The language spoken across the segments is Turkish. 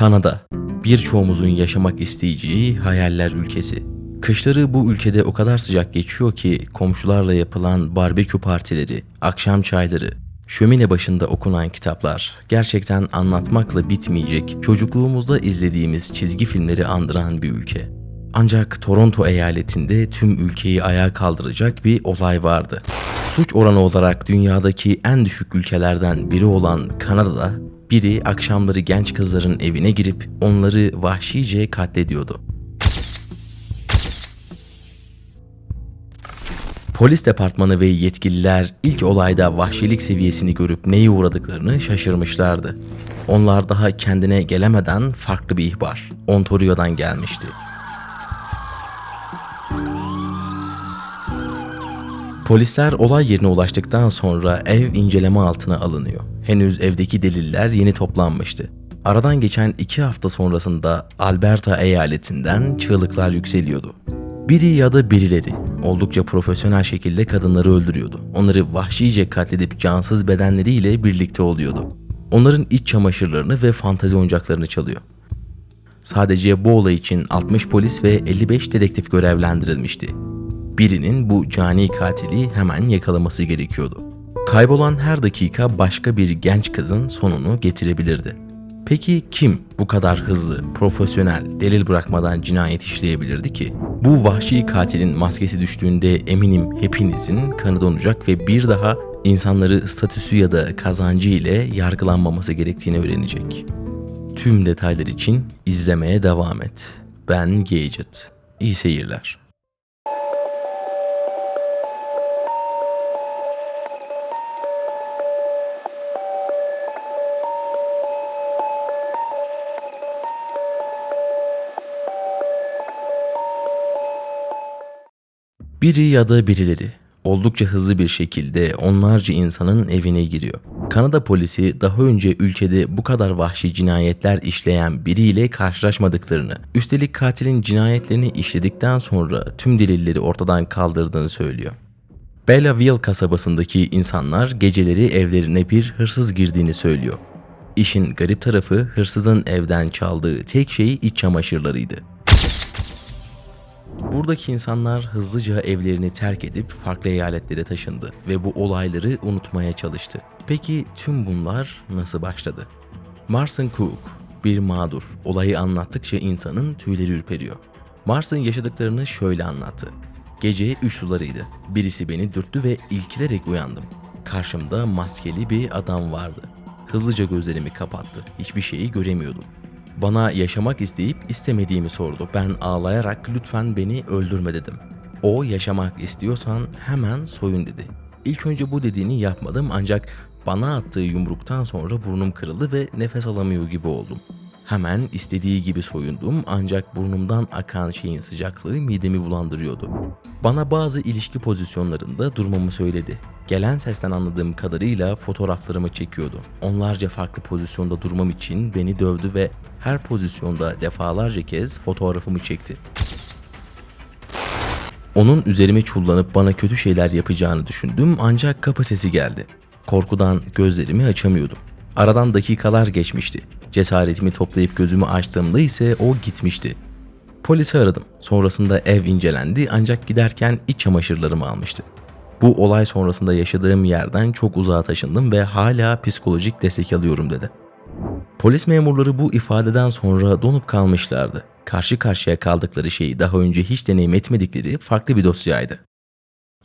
Kanada, birçoğumuzun yaşamak isteyeceği hayaller ülkesi. Kışları bu ülkede o kadar sıcak geçiyor ki komşularla yapılan barbekü partileri, akşam çayları, şömine başında okunan kitaplar gerçekten anlatmakla bitmeyecek çocukluğumuzda izlediğimiz çizgi filmleri andıran bir ülke. Ancak Toronto eyaletinde tüm ülkeyi ayağa kaldıracak bir olay vardı. Suç oranı olarak dünyadaki en düşük ülkelerden biri olan Kanada'da biri akşamları genç kızların evine girip onları vahşice katlediyordu. Polis departmanı ve yetkililer ilk olayda vahşilik seviyesini görüp neye uğradıklarını şaşırmışlardı. Onlar daha kendine gelemeden farklı bir ihbar Ontario'dan gelmişti. Polisler olay yerine ulaştıktan sonra ev inceleme altına alınıyor. Henüz evdeki deliller yeni toplanmıştı. Aradan geçen iki hafta sonrasında Alberta eyaletinden çığlıklar yükseliyordu. Biri ya da birileri oldukça profesyonel şekilde kadınları öldürüyordu. Onları vahşice katledip cansız bedenleriyle birlikte oluyordu. Onların iç çamaşırlarını ve fantezi oyuncaklarını çalıyor. Sadece bu olay için 60 polis ve 55 dedektif görevlendirilmişti. Birinin bu cani katili hemen yakalaması gerekiyordu. Kaybolan her dakika başka bir genç kızın sonunu getirebilirdi. Peki kim bu kadar hızlı, profesyonel, delil bırakmadan cinayet işleyebilirdi ki? Bu vahşi katilin maskesi düştüğünde eminim hepinizin kanı donacak ve bir daha insanları statüsü ya da kazancı ile yargılanmaması gerektiğini öğrenecek. Tüm detaylar için izlemeye devam et. Ben Gadget. İyi seyirler. Biri ya da birileri oldukça hızlı bir şekilde onlarca insanın evine giriyor. Kanada polisi daha önce ülkede bu kadar vahşi cinayetler işleyen biriyle karşılaşmadıklarını, üstelik katilin cinayetlerini işledikten sonra tüm delilleri ortadan kaldırdığını söylüyor. Belleville kasabasındaki insanlar geceleri evlerine bir hırsız girdiğini söylüyor. İşin garip tarafı hırsızın evden çaldığı tek şey iç çamaşırlarıydı. Buradaki insanlar hızlıca evlerini terk edip farklı eyaletlere taşındı ve bu olayları unutmaya çalıştı. Peki tüm bunlar nasıl başladı? Marson Cook, bir mağdur, olayı anlattıkça insanın tüyleri ürperiyor. Mars'ın yaşadıklarını şöyle anlattı. Gece üç sularıydı. Birisi beni dürttü ve ilkilerek uyandım. Karşımda maskeli bir adam vardı. Hızlıca gözlerimi kapattı. Hiçbir şeyi göremiyordum. Bana yaşamak isteyip istemediğimi sordu. Ben ağlayarak lütfen beni öldürme dedim. O yaşamak istiyorsan hemen soyun dedi. İlk önce bu dediğini yapmadım ancak bana attığı yumruktan sonra burnum kırıldı ve nefes alamıyor gibi oldum. Hemen istediği gibi soyundum ancak burnumdan akan şeyin sıcaklığı midemi bulandırıyordu. Bana bazı ilişki pozisyonlarında durmamı söyledi. Gelen sesten anladığım kadarıyla fotoğraflarımı çekiyordu. Onlarca farklı pozisyonda durmam için beni dövdü ve her pozisyonda defalarca kez fotoğrafımı çekti. Onun üzerime çullanıp bana kötü şeyler yapacağını düşündüm ancak kapı sesi geldi. Korkudan gözlerimi açamıyordum. Aradan dakikalar geçmişti. Cesaretimi toplayıp gözümü açtığımda ise o gitmişti. Polisi aradım. Sonrasında ev incelendi ancak giderken iç çamaşırlarımı almıştı. Bu olay sonrasında yaşadığım yerden çok uzağa taşındım ve hala psikolojik destek alıyorum dedi. Polis memurları bu ifadeden sonra donup kalmışlardı. Karşı karşıya kaldıkları şeyi daha önce hiç deneyim etmedikleri farklı bir dosyaydı.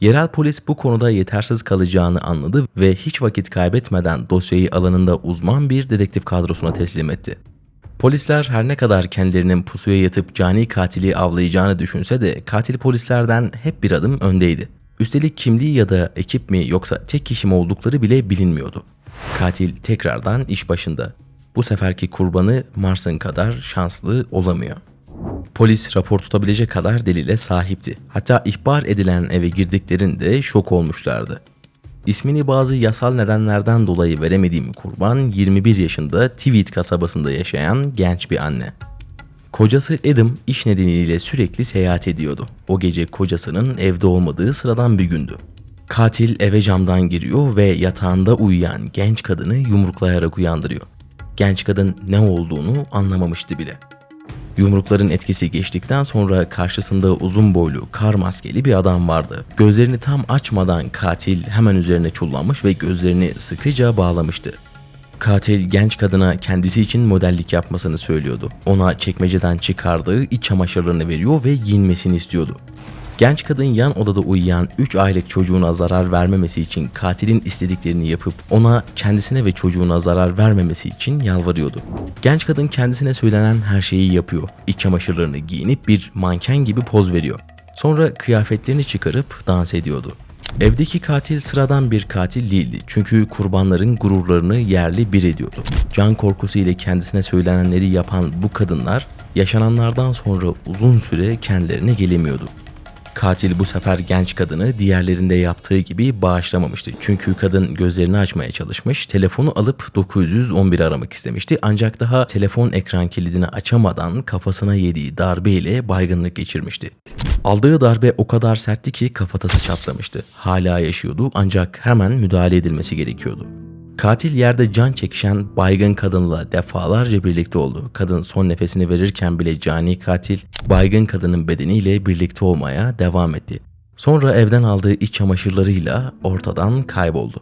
Yerel polis bu konuda yetersiz kalacağını anladı ve hiç vakit kaybetmeden dosyayı alanında uzman bir dedektif kadrosuna teslim etti. Polisler her ne kadar kendilerinin pusuya yatıp cani katili avlayacağını düşünse de katil polislerden hep bir adım öndeydi. Üstelik kimliği ya da ekip mi yoksa tek kişi mi oldukları bile bilinmiyordu. Katil tekrardan iş başında. Bu seferki kurbanı Mars'ın kadar şanslı olamıyor. Polis rapor tutabilecek kadar delile sahipti. Hatta ihbar edilen eve girdiklerinde şok olmuşlardı. İsmini bazı yasal nedenlerden dolayı veremediğim kurban 21 yaşında Tweed kasabasında yaşayan genç bir anne. Kocası Adam iş nedeniyle sürekli seyahat ediyordu. O gece kocasının evde olmadığı sıradan bir gündü. Katil eve camdan giriyor ve yatağında uyuyan genç kadını yumruklayarak uyandırıyor. Genç kadın ne olduğunu anlamamıştı bile. Yumrukların etkisi geçtikten sonra karşısında uzun boylu, kar maskeli bir adam vardı. Gözlerini tam açmadan katil hemen üzerine çullanmış ve gözlerini sıkıca bağlamıştı. Katil genç kadına kendisi için modellik yapmasını söylüyordu. Ona çekmeceden çıkardığı iç çamaşırlarını veriyor ve giyinmesini istiyordu. Genç kadın yan odada uyuyan 3 aylık çocuğuna zarar vermemesi için katilin istediklerini yapıp ona kendisine ve çocuğuna zarar vermemesi için yalvarıyordu. Genç kadın kendisine söylenen her şeyi yapıyor. İç çamaşırlarını giyinip bir manken gibi poz veriyor. Sonra kıyafetlerini çıkarıp dans ediyordu. Evdeki katil sıradan bir katil değildi çünkü kurbanların gururlarını yerli bir ediyordu. Can korkusu ile kendisine söylenenleri yapan bu kadınlar yaşananlardan sonra uzun süre kendilerine gelemiyordu. Katil bu sefer genç kadını diğerlerinde yaptığı gibi bağışlamamıştı. Çünkü kadın gözlerini açmaya çalışmış, telefonu alıp 911 aramak istemişti. Ancak daha telefon ekran kilidini açamadan kafasına yediği darbeyle baygınlık geçirmişti. Aldığı darbe o kadar sertti ki kafatası çatlamıştı. Hala yaşıyordu ancak hemen müdahale edilmesi gerekiyordu. Katil yerde can çekişen baygın kadınla defalarca birlikte oldu. Kadın son nefesini verirken bile cani katil baygın kadının bedeniyle birlikte olmaya devam etti. Sonra evden aldığı iç çamaşırlarıyla ortadan kayboldu.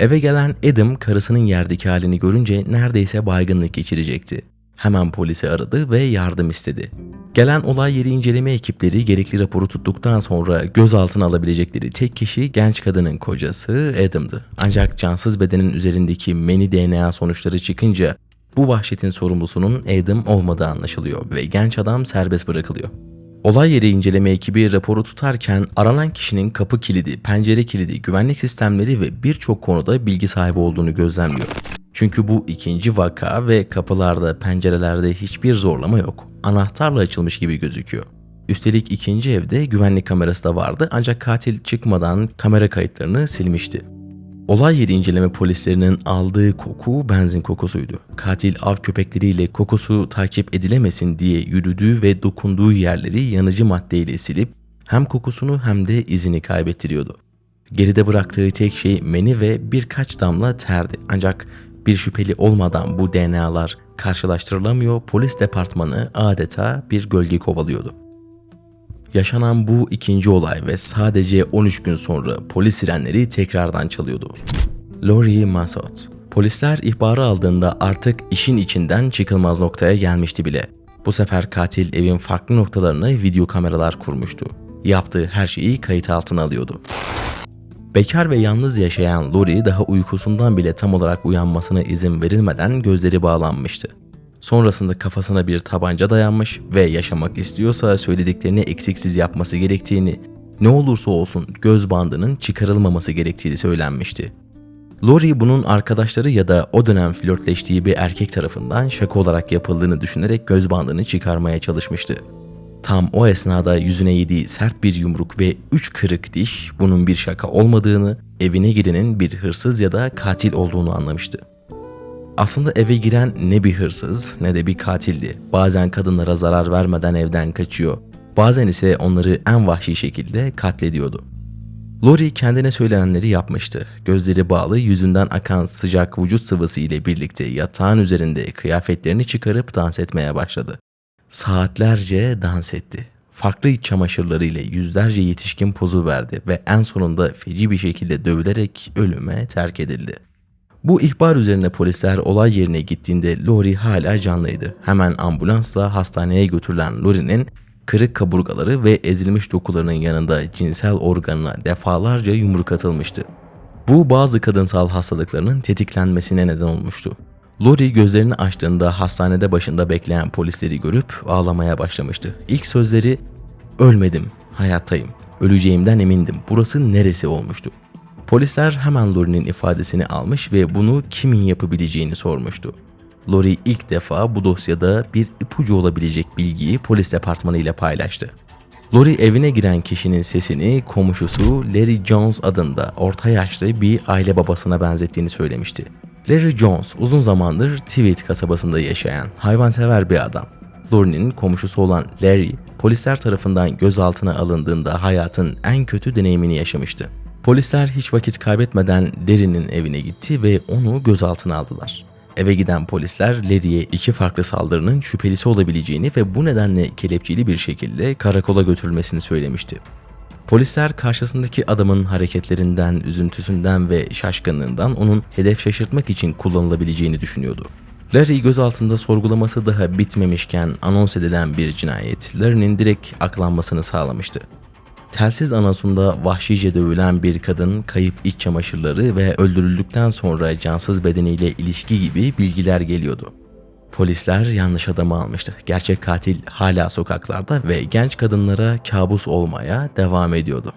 Eve gelen Adam karısının yerdeki halini görünce neredeyse baygınlık geçirecekti. Hemen polisi aradı ve yardım istedi. Gelen olay yeri inceleme ekipleri gerekli raporu tuttuktan sonra gözaltına alabilecekleri tek kişi genç kadının kocası Adam'dı. Ancak cansız bedenin üzerindeki meni DNA sonuçları çıkınca bu vahşetin sorumlusunun Adam olmadığı anlaşılıyor ve genç adam serbest bırakılıyor. Olay yeri inceleme ekibi raporu tutarken aranan kişinin kapı kilidi, pencere kilidi, güvenlik sistemleri ve birçok konuda bilgi sahibi olduğunu gözlemliyor. Çünkü bu ikinci vaka ve kapılarda, pencerelerde hiçbir zorlama yok. Anahtarla açılmış gibi gözüküyor. Üstelik ikinci evde güvenlik kamerası da vardı ancak katil çıkmadan kamera kayıtlarını silmişti. Olay yeri inceleme polislerinin aldığı koku benzin kokusuydu. Katil av köpekleriyle kokusu takip edilemesin diye yürüdüğü ve dokunduğu yerleri yanıcı maddeyle silip hem kokusunu hem de izini kaybettiriyordu. Geride bıraktığı tek şey meni ve birkaç damla terdi. Ancak bir şüpheli olmadan bu DNA'lar karşılaştırılamıyor, polis departmanı adeta bir gölge kovalıyordu. Yaşanan bu ikinci olay ve sadece 13 gün sonra polis sirenleri tekrardan çalıyordu. Lori Massot Polisler ihbarı aldığında artık işin içinden çıkılmaz noktaya gelmişti bile. Bu sefer katil evin farklı noktalarına video kameralar kurmuştu. Yaptığı her şeyi kayıt altına alıyordu. Bekar ve yalnız yaşayan Lori daha uykusundan bile tam olarak uyanmasına izin verilmeden gözleri bağlanmıştı. Sonrasında kafasına bir tabanca dayanmış ve yaşamak istiyorsa söylediklerini eksiksiz yapması gerektiğini, ne olursa olsun göz bandının çıkarılmaması gerektiği söylenmişti. Lori bunun arkadaşları ya da o dönem flörtleştiği bir erkek tarafından şaka olarak yapıldığını düşünerek göz bandını çıkarmaya çalışmıştı. Tam o esnada yüzüne yediği sert bir yumruk ve üç kırık diş bunun bir şaka olmadığını, evine girenin bir hırsız ya da katil olduğunu anlamıştı. Aslında eve giren ne bir hırsız ne de bir katildi. Bazen kadınlara zarar vermeden evden kaçıyor. Bazen ise onları en vahşi şekilde katlediyordu. Lori kendine söylenenleri yapmıştı. Gözleri bağlı, yüzünden akan sıcak vücut sıvısı ile birlikte yatağın üzerinde kıyafetlerini çıkarıp dans etmeye başladı. Saatlerce dans etti. Farklı iç çamaşırlarıyla yüzlerce yetişkin pozu verdi ve en sonunda feci bir şekilde dövülerek ölüme terk edildi. Bu ihbar üzerine polisler olay yerine gittiğinde Lori hala canlıydı. Hemen ambulansla hastaneye götürülen Lori'nin kırık kaburgaları ve ezilmiş dokularının yanında cinsel organına defalarca yumruk atılmıştı. Bu bazı kadınsal hastalıklarının tetiklenmesine neden olmuştu. Lori gözlerini açtığında hastanede başında bekleyen polisleri görüp ağlamaya başlamıştı. İlk sözleri "Ölmedim, hayattayım. Öleceğimden emindim. Burası neresi?" olmuştu. Polisler hemen Lori'nin ifadesini almış ve bunu kimin yapabileceğini sormuştu. Lori ilk defa bu dosyada bir ipucu olabilecek bilgiyi polis departmanı ile paylaştı. Lori evine giren kişinin sesini komşusu Larry Jones adında orta yaşlı bir aile babasına benzettiğini söylemişti. Larry Jones uzun zamandır Tweed kasabasında yaşayan hayvansever bir adam. Lori'nin komşusu olan Larry, polisler tarafından gözaltına alındığında hayatın en kötü deneyimini yaşamıştı. Polisler hiç vakit kaybetmeden Larry'nin evine gitti ve onu gözaltına aldılar. Eve giden polisler Larry'e iki farklı saldırının şüphelisi olabileceğini ve bu nedenle kelepçeli bir şekilde karakola götürülmesini söylemişti. Polisler karşısındaki adamın hareketlerinden, üzüntüsünden ve şaşkınlığından onun hedef şaşırtmak için kullanılabileceğini düşünüyordu. Larry gözaltında sorgulaması daha bitmemişken anons edilen bir cinayet Larry'nin direkt aklanmasını sağlamıştı. Telsiz anonsunda vahşice dövülen bir kadın, kayıp iç çamaşırları ve öldürüldükten sonra cansız bedeniyle ilişki gibi bilgiler geliyordu. Polisler yanlış adamı almıştı. Gerçek katil hala sokaklarda ve genç kadınlara kabus olmaya devam ediyordu.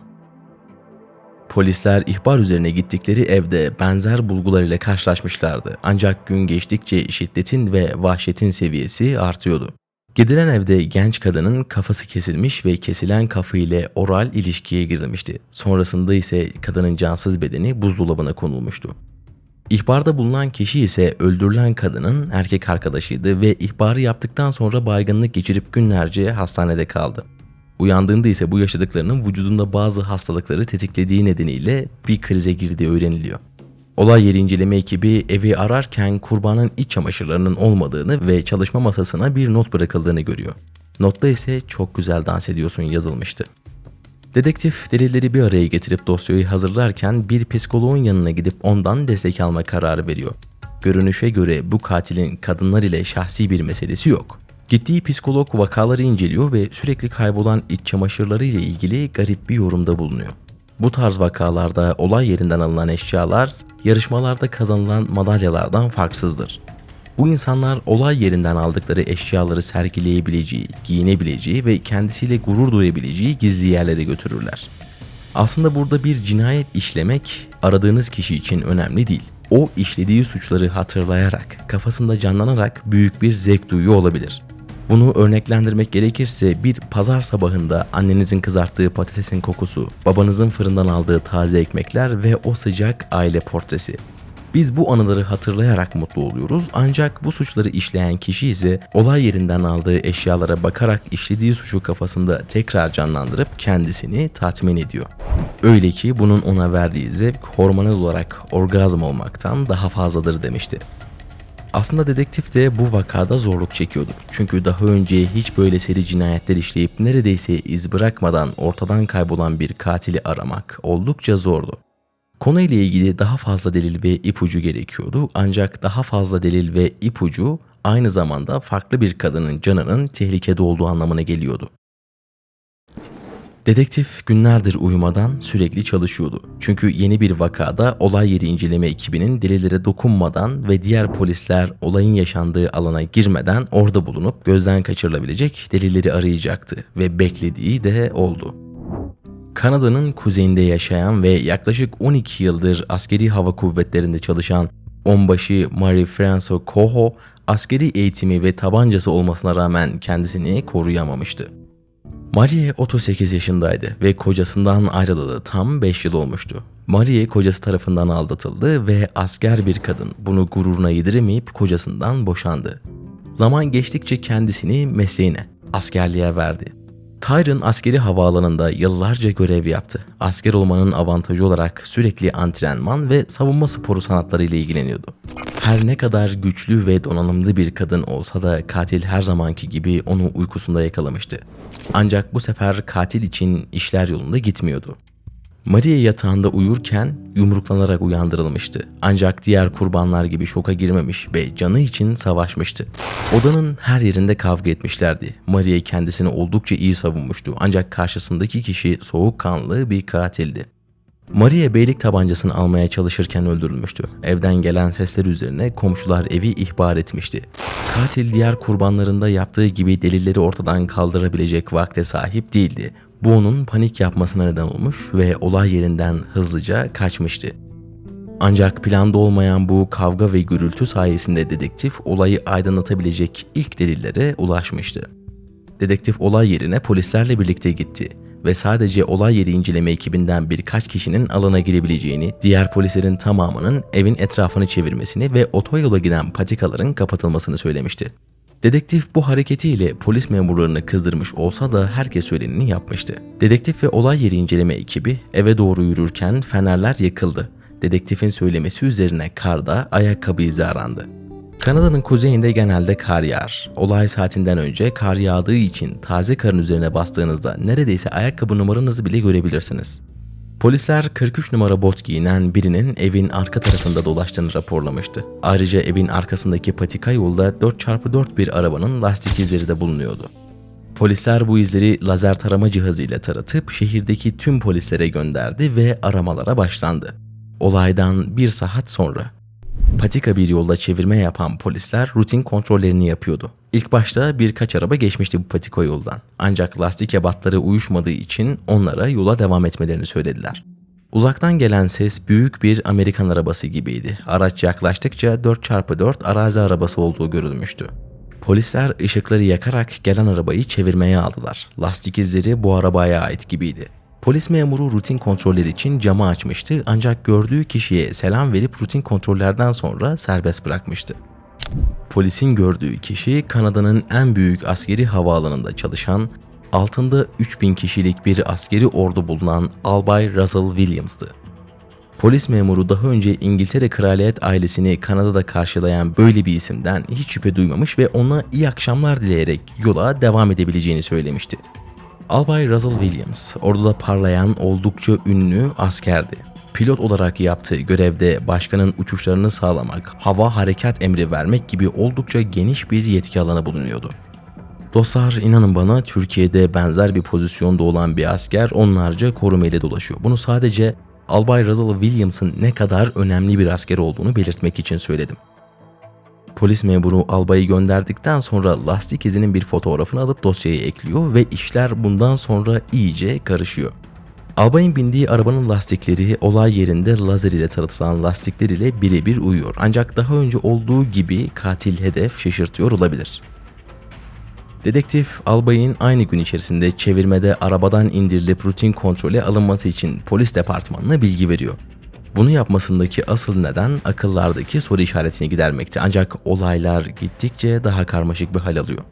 Polisler ihbar üzerine gittikleri evde benzer bulgular ile karşılaşmışlardı. Ancak gün geçtikçe şiddetin ve vahşetin seviyesi artıyordu. Gidilen evde genç kadının kafası kesilmiş ve kesilen kafa ile oral ilişkiye girilmişti. Sonrasında ise kadının cansız bedeni buzdolabına konulmuştu. İhbarda bulunan kişi ise öldürülen kadının erkek arkadaşıydı ve ihbarı yaptıktan sonra baygınlık geçirip günlerce hastanede kaldı. Uyandığında ise bu yaşadıklarının vücudunda bazı hastalıkları tetiklediği nedeniyle bir krize girdiği öğreniliyor. Olay yeri inceleme ekibi evi ararken kurbanın iç çamaşırlarının olmadığını ve çalışma masasına bir not bırakıldığını görüyor. Notta ise çok güzel dans ediyorsun yazılmıştı. Dedektif delilleri bir araya getirip dosyayı hazırlarken bir psikoloğun yanına gidip ondan destek alma kararı veriyor. Görünüşe göre bu katilin kadınlar ile şahsi bir meselesi yok. Gittiği psikolog vakaları inceliyor ve sürekli kaybolan iç çamaşırları ile ilgili garip bir yorumda bulunuyor. Bu tarz vakalarda olay yerinden alınan eşyalar yarışmalarda kazanılan madalyalardan farksızdır. Bu insanlar olay yerinden aldıkları eşyaları sergileyebileceği, giyinebileceği ve kendisiyle gurur duyabileceği gizli yerlere götürürler. Aslında burada bir cinayet işlemek aradığınız kişi için önemli değil. O işlediği suçları hatırlayarak, kafasında canlanarak büyük bir zevk duyuyor olabilir. Bunu örneklendirmek gerekirse bir pazar sabahında annenizin kızarttığı patatesin kokusu, babanızın fırından aldığı taze ekmekler ve o sıcak aile portresi. Biz bu anıları hatırlayarak mutlu oluyoruz ancak bu suçları işleyen kişi ise olay yerinden aldığı eşyalara bakarak işlediği suçu kafasında tekrar canlandırıp kendisini tatmin ediyor. Öyle ki bunun ona verdiği zevk hormonal olarak orgazm olmaktan daha fazladır demişti. Aslında dedektif de bu vakada zorluk çekiyordu. Çünkü daha önce hiç böyle seri cinayetler işleyip neredeyse iz bırakmadan ortadan kaybolan bir katili aramak oldukça zordu. Konuyla ilgili daha fazla delil ve ipucu gerekiyordu ancak daha fazla delil ve ipucu aynı zamanda farklı bir kadının canının tehlikede olduğu anlamına geliyordu. Dedektif günlerdir uyumadan sürekli çalışıyordu. Çünkü yeni bir vakada olay yeri inceleme ekibinin delillere dokunmadan ve diğer polisler olayın yaşandığı alana girmeden orada bulunup gözden kaçırılabilecek delilleri arayacaktı ve beklediği de oldu. Kanada'nın kuzeyinde yaşayan ve yaklaşık 12 yıldır askeri hava kuvvetlerinde çalışan onbaşı Marie François Coho askeri eğitimi ve tabancası olmasına rağmen kendisini koruyamamıştı. Marie 38 yaşındaydı ve kocasından ayrılalı tam 5 yıl olmuştu. Marie kocası tarafından aldatıldı ve asker bir kadın bunu gururuna yediremeyip kocasından boşandı. Zaman geçtikçe kendisini mesleğine, askerliğe verdi. Tyron askeri havaalanında yıllarca görev yaptı. Asker olmanın avantajı olarak sürekli antrenman ve savunma sporu sanatları ile ilgileniyordu. Her ne kadar güçlü ve donanımlı bir kadın olsa da katil her zamanki gibi onu uykusunda yakalamıştı. Ancak bu sefer katil için işler yolunda gitmiyordu. Maria yatağında uyurken yumruklanarak uyandırılmıştı. Ancak diğer kurbanlar gibi şoka girmemiş ve canı için savaşmıştı. Odanın her yerinde kavga etmişlerdi. Maria kendisini oldukça iyi savunmuştu ancak karşısındaki kişi soğukkanlı bir katildi. Maria beylik tabancasını almaya çalışırken öldürülmüştü. Evden gelen sesler üzerine komşular evi ihbar etmişti. Katil diğer kurbanlarında yaptığı gibi delilleri ortadan kaldırabilecek vakte sahip değildi. Bu onun panik yapmasına neden olmuş ve olay yerinden hızlıca kaçmıştı. Ancak planda olmayan bu kavga ve gürültü sayesinde dedektif olayı aydınlatabilecek ilk delillere ulaşmıştı. Dedektif olay yerine polislerle birlikte gitti ve sadece olay yeri inceleme ekibinden birkaç kişinin alana girebileceğini, diğer polislerin tamamının evin etrafını çevirmesini ve otoyola giden patikaların kapatılmasını söylemişti. Dedektif bu hareketiyle polis memurlarını kızdırmış olsa da herkes söyleneni yapmıştı. Dedektif ve olay yeri inceleme ekibi eve doğru yürürken fenerler yakıldı. Dedektifin söylemesi üzerine karda ayakkabı izi arandı. Kanada'nın kuzeyinde genelde kar yağar. Olay saatinden önce kar yağdığı için taze karın üzerine bastığınızda neredeyse ayakkabı numaranızı bile görebilirsiniz. Polisler 43 numara bot giyinen birinin evin arka tarafında dolaştığını raporlamıştı. Ayrıca evin arkasındaki patika yolda 4x4 bir arabanın lastik izleri de bulunuyordu. Polisler bu izleri lazer tarama cihazıyla taratıp şehirdeki tüm polislere gönderdi ve aramalara başlandı. Olaydan bir saat sonra patika bir yolda çevirme yapan polisler rutin kontrollerini yapıyordu. İlk başta birkaç araba geçmişti bu patika yoldan. Ancak lastik ebatları uyuşmadığı için onlara yola devam etmelerini söylediler. Uzaktan gelen ses büyük bir Amerikan arabası gibiydi. Araç yaklaştıkça 4x4 arazi arabası olduğu görülmüştü. Polisler ışıkları yakarak gelen arabayı çevirmeye aldılar. Lastik izleri bu arabaya ait gibiydi. Polis memuru rutin kontroller için camı açmıştı ancak gördüğü kişiye selam verip rutin kontrollerden sonra serbest bırakmıştı. Polisin gördüğü kişi Kanada'nın en büyük askeri havaalanında çalışan, altında 3000 kişilik bir askeri ordu bulunan Albay Russell Williams'tı. Polis memuru daha önce İngiltere kraliyet ailesini Kanada'da karşılayan böyle bir isimden hiç şüphe duymamış ve ona iyi akşamlar dileyerek yola devam edebileceğini söylemişti. Albay Russell Williams, orduda parlayan oldukça ünlü askerdi. Pilot olarak yaptığı görevde başkanın uçuşlarını sağlamak, hava harekat emri vermek gibi oldukça geniş bir yetki alanı bulunuyordu. Dostlar inanın bana Türkiye'de benzer bir pozisyonda olan bir asker onlarca korumayla dolaşıyor. Bunu sadece Albay Russell Williams'ın ne kadar önemli bir asker olduğunu belirtmek için söyledim. Polis memuru albayı gönderdikten sonra lastik izinin bir fotoğrafını alıp dosyaya ekliyor ve işler bundan sonra iyice karışıyor. Albayın bindiği arabanın lastikleri olay yerinde lazer ile taratılan lastikler ile birebir uyuyor. Ancak daha önce olduğu gibi katil hedef şaşırtıyor olabilir. Dedektif albayın aynı gün içerisinde çevirmede arabadan indirilip rutin kontrole alınması için polis departmanına bilgi veriyor. Bunu yapmasındaki asıl neden akıllardaki soru işaretini gidermekti ancak olaylar gittikçe daha karmaşık bir hal alıyor.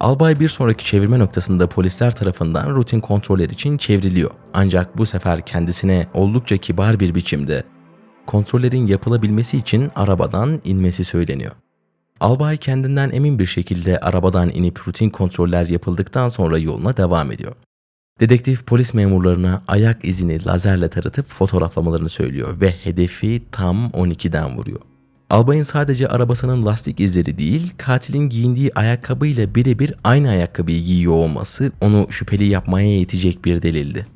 Albay bir sonraki çevirme noktasında polisler tarafından rutin kontroller için çevriliyor. Ancak bu sefer kendisine oldukça kibar bir biçimde kontrollerin yapılabilmesi için arabadan inmesi söyleniyor. Albay kendinden emin bir şekilde arabadan inip rutin kontroller yapıldıktan sonra yoluna devam ediyor. Dedektif polis memurlarına ayak izini lazerle taratıp fotoğraflamalarını söylüyor ve hedefi tam 12'den vuruyor. Albayın sadece arabasının lastik izleri değil, katilin giyindiği ayakkabıyla birebir aynı ayakkabıyı giyiyor olması onu şüpheli yapmaya yetecek bir delildi.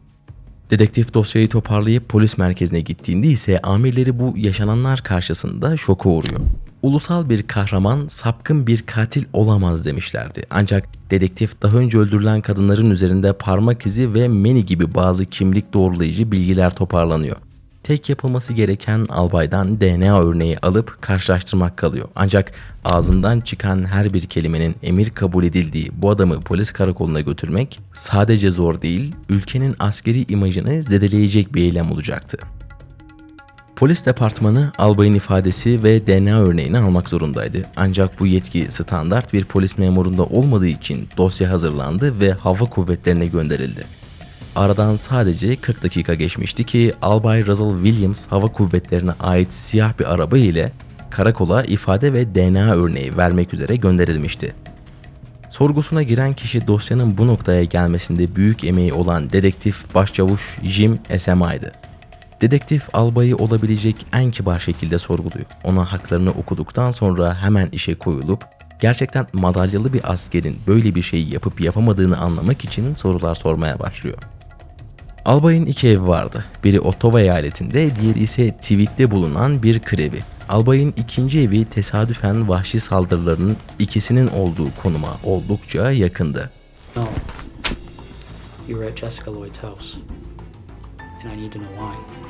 Dedektif dosyayı toparlayıp polis merkezine gittiğinde ise amirleri bu yaşananlar karşısında şoka uğruyor. Ulusal bir kahraman sapkın bir katil olamaz demişlerdi. Ancak dedektif daha önce öldürülen kadınların üzerinde parmak izi ve meni gibi bazı kimlik doğrulayıcı bilgiler toparlanıyor. Tek yapılması gereken albaydan DNA örneği alıp karşılaştırmak kalıyor. Ancak ağzından çıkan her bir kelimenin emir kabul edildiği bu adamı polis karakoluna götürmek sadece zor değil, ülkenin askeri imajını zedeleyecek bir eylem olacaktı. Polis departmanı albayın ifadesi ve DNA örneğini almak zorundaydı. Ancak bu yetki standart bir polis memurunda olmadığı için dosya hazırlandı ve hava kuvvetlerine gönderildi. Aradan sadece 40 dakika geçmişti ki Albay Russell Williams hava kuvvetlerine ait siyah bir araba ile karakola ifade ve DNA örneği vermek üzere gönderilmişti. Sorgusuna giren kişi dosyanın bu noktaya gelmesinde büyük emeği olan dedektif başçavuş Jim SMI'dı. Dedektif albayı olabilecek en kibar şekilde sorguluyor. Ona haklarını okuduktan sonra hemen işe koyulup gerçekten madalyalı bir askerin böyle bir şeyi yapıp yapamadığını anlamak için sorular sormaya başlıyor. Albayın iki evi vardı. Biri Ottawa eyaletinde, diğeri ise Tweed'de bulunan bir krevi. Albayın ikinci evi tesadüfen vahşi saldırılarının ikisinin olduğu konuma oldukça yakındı. No. You were at Jessica Lloyd's house. And I need to know why.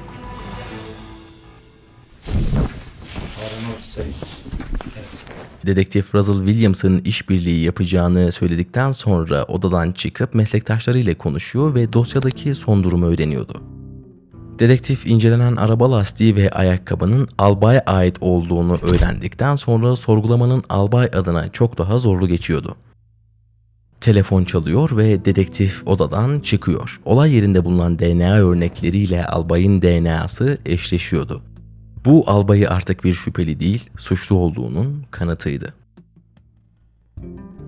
Dedektif Russell Williams'ın işbirliği yapacağını söyledikten sonra odadan çıkıp meslektaşlarıyla konuşuyor ve dosyadaki son durumu öğreniyordu. Dedektif incelenen araba lastiği ve ayakkabının albaya ait olduğunu öğrendikten sonra sorgulamanın albay adına çok daha zorlu geçiyordu. Telefon çalıyor ve dedektif odadan çıkıyor. Olay yerinde bulunan DNA örnekleriyle albayın DNA'sı eşleşiyordu. Bu albayı artık bir şüpheli değil, suçlu olduğunun kanıtıydı.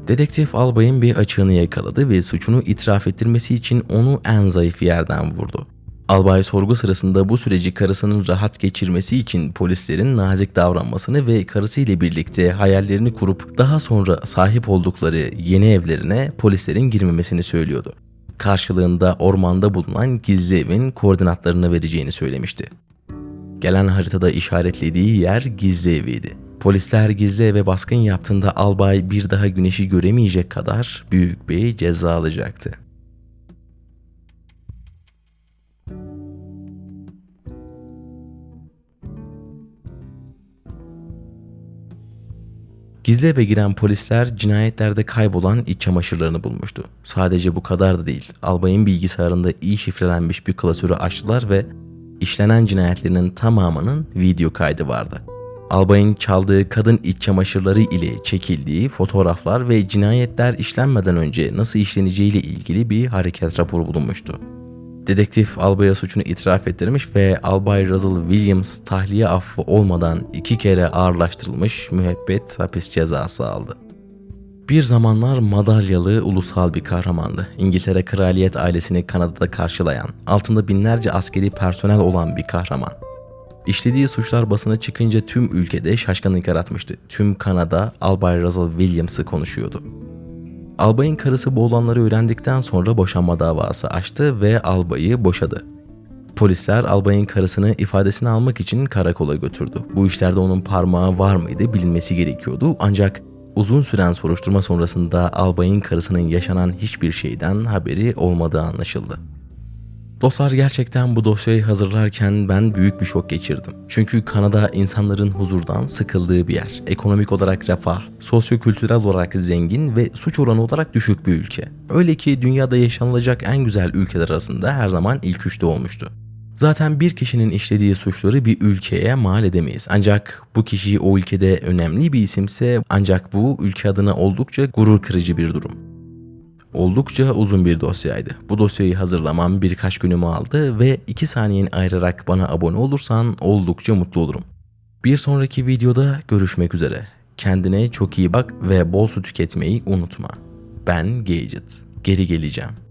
Dedektif albayın bir açığını yakaladı ve suçunu itiraf ettirmesi için onu en zayıf yerden vurdu. Albay sorgu sırasında bu süreci karısının rahat geçirmesi için polislerin nazik davranmasını ve karısıyla birlikte hayallerini kurup daha sonra sahip oldukları yeni evlerine polislerin girmemesini söylüyordu. Karşılığında ormanda bulunan gizli evin koordinatlarını vereceğini söylemişti. Gelen haritada işaretlediği yer gizli eviydi. Polisler gizli eve baskın yaptığında albay bir daha güneşi göremeyecek kadar büyük bir ceza alacaktı. Gizli eve giren polisler cinayetlerde kaybolan iç çamaşırlarını bulmuştu. Sadece bu kadar da değil. Albayın bilgisayarında iyi şifrelenmiş bir klasörü açtılar ve işlenen cinayetlerinin tamamının video kaydı vardı. Albayın çaldığı kadın iç çamaşırları ile çekildiği fotoğraflar ve cinayetler işlenmeden önce nasıl işleneceğiyle ilgili bir hareket raporu bulunmuştu. Dedektif albaya suçunu itiraf ettirmiş ve Albay Russell Williams tahliye affı olmadan iki kere ağırlaştırılmış müebbet hapis cezası aldı. Bir zamanlar madalyalı ulusal bir kahramandı. İngiltere kraliyet ailesini Kanada'da karşılayan, altında binlerce askeri personel olan bir kahraman. İşlediği suçlar basına çıkınca tüm ülkede şaşkınlık yaratmıştı. Tüm Kanada Albay Russell Williams'ı konuşuyordu. Albayın karısı bu olanları öğrendikten sonra boşanma davası açtı ve albayı boşadı. Polisler albayın karısını ifadesini almak için karakola götürdü. Bu işlerde onun parmağı var mıydı bilinmesi gerekiyordu ancak uzun süren soruşturma sonrasında albayın karısının yaşanan hiçbir şeyden haberi olmadığı anlaşıldı. Dostlar gerçekten bu dosyayı hazırlarken ben büyük bir şok geçirdim. Çünkü Kanada insanların huzurdan sıkıldığı bir yer. Ekonomik olarak refah, sosyokültürel olarak zengin ve suç oranı olarak düşük bir ülke. Öyle ki dünyada yaşanılacak en güzel ülkeler arasında her zaman ilk üçte olmuştu. Zaten bir kişinin işlediği suçları bir ülkeye mal edemeyiz. Ancak bu kişi o ülkede önemli bir isimse ancak bu ülke adına oldukça gurur kırıcı bir durum. Oldukça uzun bir dosyaydı. Bu dosyayı hazırlamam birkaç günümü aldı ve 2 saniyeni ayırarak bana abone olursan oldukça mutlu olurum. Bir sonraki videoda görüşmek üzere. Kendine çok iyi bak ve bol su tüketmeyi unutma. Ben Gadget. Geri geleceğim.